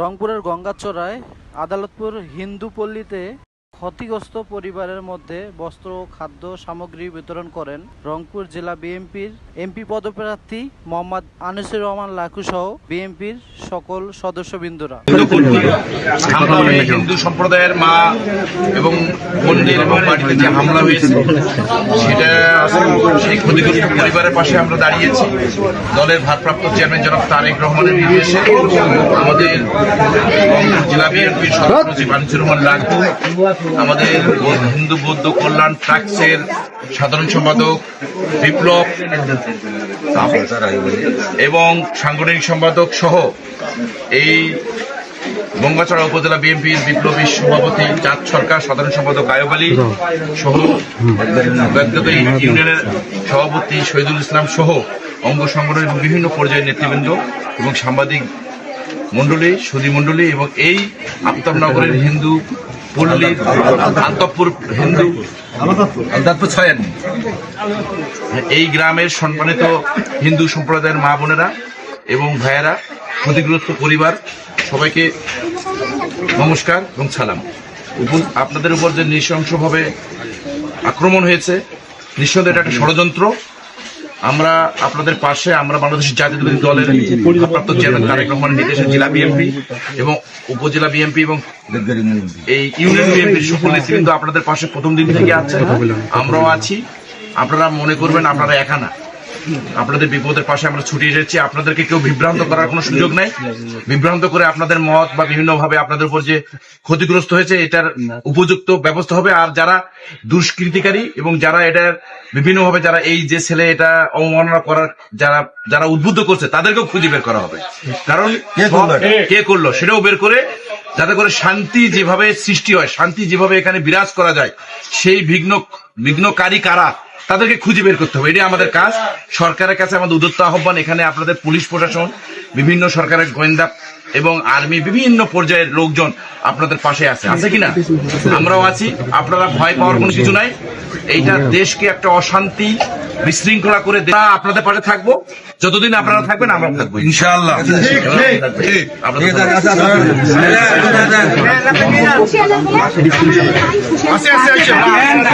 রংপুরের গঙ্গাচড়ায় আদালতপুর হিন্দু পল্লীতে ক্ষতিগ্রস্ত পরিবারের মধ্যে বস্ত্র ও খাদ্য সামগ্রী বিতরণ করেন রংপুর জেলা বিএনপির এমপি পদপ্রার্থী মোহাম্মদ আনিসুর রহমান লাখু সহ বিএনপির সকল সদস্যবৃন্দরা। হিন্দু সম্প্রদায়ের মা এবং মন্দির এবং বাড়িতে যে হামলা হয়েছে, সেটা সেই ক্ষতিগ্রস্ত পরিবারের পাশে আমরা দাঁড়িয়েছি। দলের ভারপ্রাপ্ত চেয়ারম্যান জনাব তারেক রহমানের নির্দেশে আমাদের জেলা বিএনপির সদস্য আনিসুর রহমান লাখু আমাদের হিন্দু বৌদ্ধ কল্যাণ ট্রাক্সের সাধারণ সম্পাদক বিপ্লব এবং সাংগঠনিক সম্পাদক সহ এই গঙ্গাচড়া উপজেলা বিএনপির বিপ্লবী সভাপতি চাঁদ সরকার, সাধারণ সম্পাদক আয়ব আলী সহ ইউনিয়নের সভাপতি শহীদুল ইসলাম সহ অঙ্গ সংগঠনের বিভিন্ন পর্যায়ের নেতৃবৃন্দ এবং সাংবাদিক মন্ডলী সুদী মন্ডলী এবং এই আফতাবনগরের হিন্দু হিন্দু এই গ্রামের সম্মানিত হিন্দু সম্প্রদায়ের মা বোনেরা এবং ভাইয়েরা, ক্ষতিগ্রস্ত পরিবার, সবাইকে নমস্কার এবং সালাম। আপনাদের উপর যে নৃশংসভাবে আক্রমণ হয়েছে নিঃসন্দেহে এটা একটা ষড়যন্ত্র। আমরা আপনাদের পাশে, আমরা বাংলাদেশ জাতীয়তাবাদী দলের ভারপ্রাপ্ত চেয়ারম্যান তারেক রহমানের নির্দেশে জেলা বিএনপি এবং উপজেলা বিএনপি এবং এই ইউনিয়ন বিএনপির সকল নেতৃবৃন্দ আপনাদের পাশে প্রথম দিন থেকে আছে আমরাও আছি। আপনারা মনে করবেন আপনারা একা না। আপনাদের বিপদের পাশে আমরা ছুটে এসেছি। আপনাদেরকে কেউ বিভ্রান্ত করার কোনো সুযোগ নাই। বিভ্রান্ত করে আপনাদের মত বা বিভিন্ন ভাবে আপনাদের উপর যে ক্ষতিগ্রস্ত হয়েছে এটার উপযুক্ত ব্যবস্থা হবে। আর যারা দুষ্কৃতিকারী এবং যারা এটার বিভিন্ন ভাবে যারা এই যে ছেলে এটা অবমাননা করার যারা যারা উদ্বুদ্ধ করছে তাদেরকেও খুঁজে বের করা হবে। কারণ কে করল সেটাও বের করে যাতে করে শান্তি যেভাবে সৃষ্টি হয়, শান্তি যেভাবে এখানে বিরাজ করা যায়, সেই বিঘ্ন, বিঘ্নকারী কারা, তাদেরকে খুঁজে বের করতে হবে। এটাই আমাদের কাজ। সরকারের কাছে আমাদের উদ্যত্ত আহ্বান, এখানে আপনাদের পুলিশ প্রশাসন, বিভিন্ন সরকারের গোয়েন্দা এবং আর্মি বিভিন্ন পর্যায়ের লোকজন আপনাদের পাশে আছে। আছে কিনা? আমরাও আছি। আপনারা ভয় পাওয়ার কোনো কিছু নাই। এইটা দেশকে একটা অশান্তি বিশৃঙ্খলা করে দেওয়া আপনাদের পাশে থাকব। যতদিন আপনারা থাকবেন আমরা থাকব। ইনশাআল্লাহ। আছে? আছে। আছে